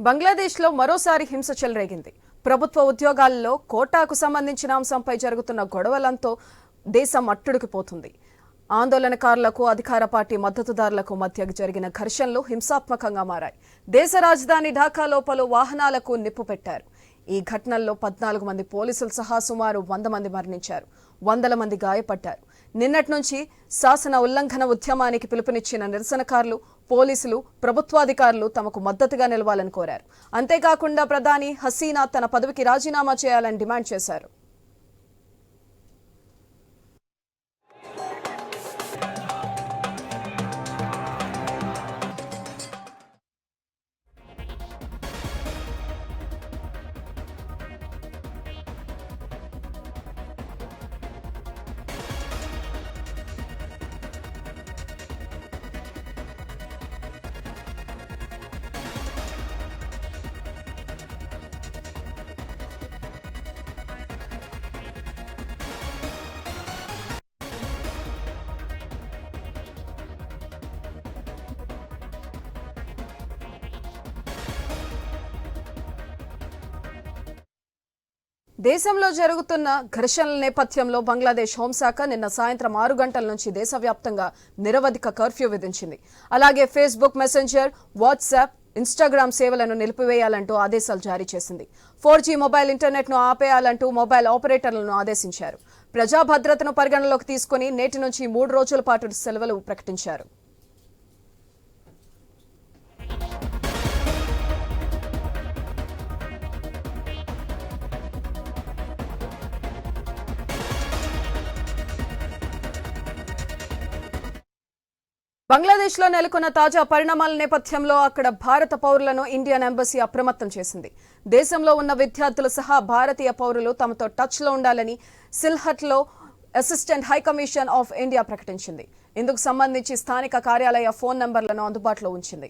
బంగ్లాదేశ్లో మరోసారి హింస చెలరేగింది. ప్రభుత్వ ఉద్యోగాల్లో కోటాకు సంబంధించిన అంశంపై జరుగుతున్న గొడవలంతో దేశం అట్టుడికిపోతుంది ఆందోళనకారులకు అధికార పార్టీ మద్దతుదారులకు మధ్య జరిగిన ఘర్షణలు హింసాత్మకంగా మారాయి. దేశ రాజధాని ఢాకాలో పలు వాహనాలకు నిప్పు పెట్టారు. ఈ ఘటనల్లో పద్నాలుగు మంది పోలీసులు సహా సుమారు వంద మంది మరణించారు. వందల మంది గాయపడ్డారు. నిన్నటి నుంచి శాసన ఉల్లంఘన ఉద్యమానికి పిలుపునిచ్చిన నిరసనకారులు పోలీసులు ప్రభుత్వాధికారులు తమకు మద్దతుగా నిలవాలని కోరారు. అంతేకాకుండా ప్రధాని హసీనా తన పదవికి రాజీనామా చేయాలని డిమాండ్ చేశారు. దేశంలో జరుగుతున్న ఘర్షణల నేపథ్యంలో బంగ్లాదేశ్ హోంశాఖ నిన్న సాయంత్రం ఆరు గంటల నుంచి దేశవ్యాప్తంగా నిరవధిక కర్ఫ్యూ విధించింది. అలాగే ఫేస్బుక్ మెసెంజర్ వాట్సాప్ ఇన్స్టాగ్రామ్ సేవలను నిలిపివేయాలంటూ ఆదేశాలు జారీ చేసింది. ఫోర్ జీ మొబైల్ ఇంటర్నెట్ను ఆపేయాలంటూ మొబైల్ ఆపరేటర్లను ఆదేశించారు. ప్రజా భద్రతను పరిగణలోకి తీసుకుని నేటి నుంచి మూడు రోజుల పాటు సెలవులు ప్రకటించారు. బంగ్లాదేశ్లో నెలకొన్న తాజా పరిణామాల నేపథ్యంలో అక్కడ భారత పౌరులను ఇండియన్ ఎంబసీ అప్రమత్తం చేసింది. దేశంలో ఉన్న విద్యార్థులు సహా భారతీయ పౌరులు తమతో టచ్లో ఉండాలని సిల్హట్లో assistant high commission of India ప్రకటించింది. ఇందుకు సంబంధించి స్థానిక కార్యాలయ ఫోన్ నంబర్లను అందుబాటులో ఉంచింది.